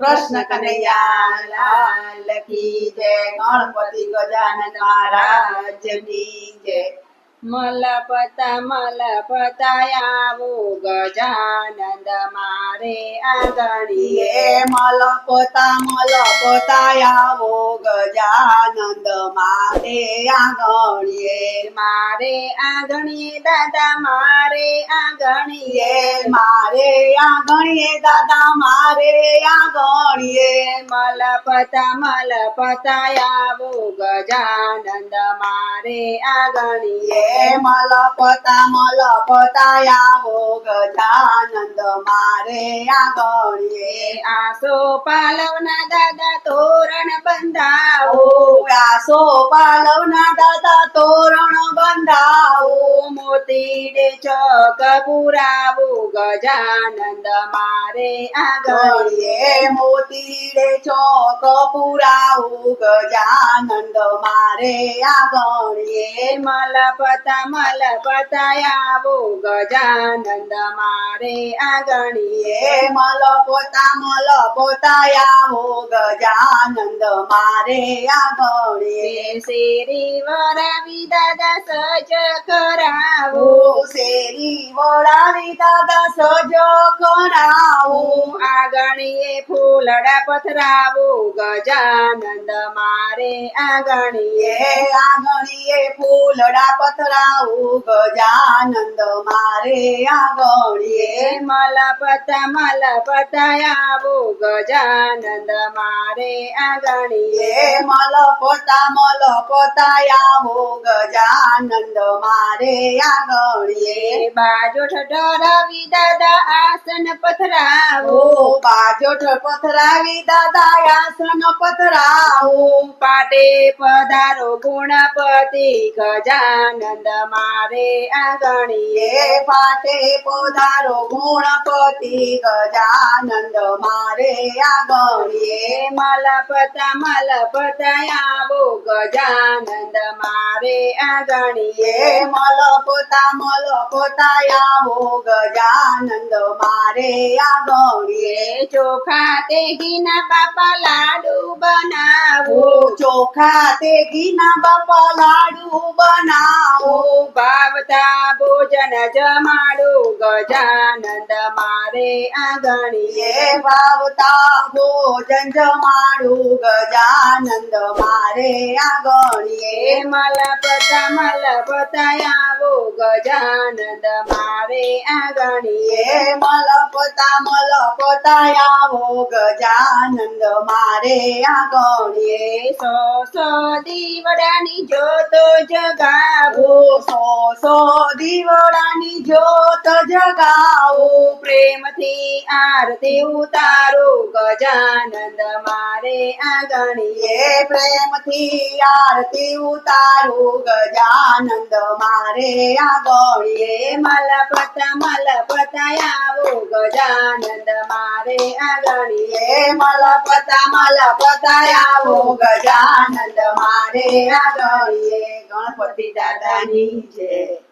કૃષ્ણ કનૈયા લાલ કી જય ગણપતિ ગજાનન મહારાજની જય. મલપતા મલપતા આવો ગજાનંદ મારે આંગણીએ. મલપતા મલપોતા આવો ગજાનંદ મારે આંગણીએ. મારે આંગણીએ દાદા, મારે આંગણીએ. મારે આંગણીએ દાદા, મારે આંગણીએ. મલપતા મલપતા આવો ગજાનંદ મારે આંગણીએ. મલપતા મલપતાયા આવો ગજાનંદ મારે. આંગણીએ આસો પાલવના દાદા તોરણ બંધાવો. આસો પાલવના દાદા તોરણ બંધાવો. મોતીડે ચોક પુરાવું ગજાનંદ મારે ગણીએ મોતીડે ચોક પુરાવું ગજાનંદ મારે આંગણીએ મલપતા મલપતા આવો ગજાનંદ મારે આંગણીએ એ મલપોતા મલપોતા આવો ગજાનંદ મારે આંગણીએ શેરી વરાવી દાદા સજ કરાવો ઓ શેરી વળાવી દાદા સજો કરાવો. આગણીએ ફૂલડા પથરાવો, ગજાનંદ મારે આગણીએ. આગણીએ ફૂલડા પથરાવું, ગજાનંદ મારે આગણીએ. મલપતા મલપતા આવો, ગજાનંદ મારે આગણીએ. મલપોતા મલપોતા આવો, ગજાનંદ મારે આંગણીએ બાજો ઠઠરાવી દાદા આસન પથરાવો. બાજોઠ પથરાવી દાદા આસન પથરાવો. પાટે પધારો ગુણપતિ ગજાનંદ મારે આગણીએ પાટે પધારો ગુણપતિ ગજાનંદ મારે આગણીએ મલપતા મલપતા આવો ગજાનંદ મારે આંગણીએ એ મલપોતા મલપોતા આવો ગજાનંદ મારે આંગણીએ ચોખા તે ઘીના બાપા લાડુ બનાવો. ચોખા તે ઘીના બાપા લાડુ બનાવો. ભાવતા ભોજન જમાડું ગજાનંદ મારે આંગણીએ એ ભાવતા ભોજન જમાડો ગજાનંદ મારે આંગણીએ મલપતા મલપતા આવો ગજાનંદ મારે આંગણીએ મલપતા મલપતા આવો ગજાનંદ મારે આંગણીએ સો સો દીવડાની જોતો જગાવો, સો સો દીવડાની જોત જગાવો. પ્રેમથી આરતી ઉતારો, ગજાનંદ મારે આંગણીએ પ્રેમથી આરતી ઉતારો, ગજાનંદ મારે આંગણીએ મલપત મલપત આવો, ગજાનંદ મારે આંગણીએ મલપત, મલપતા આવો, ગજાનંદ મારે આંગણીએ. ગણપતિ દાદાની જય.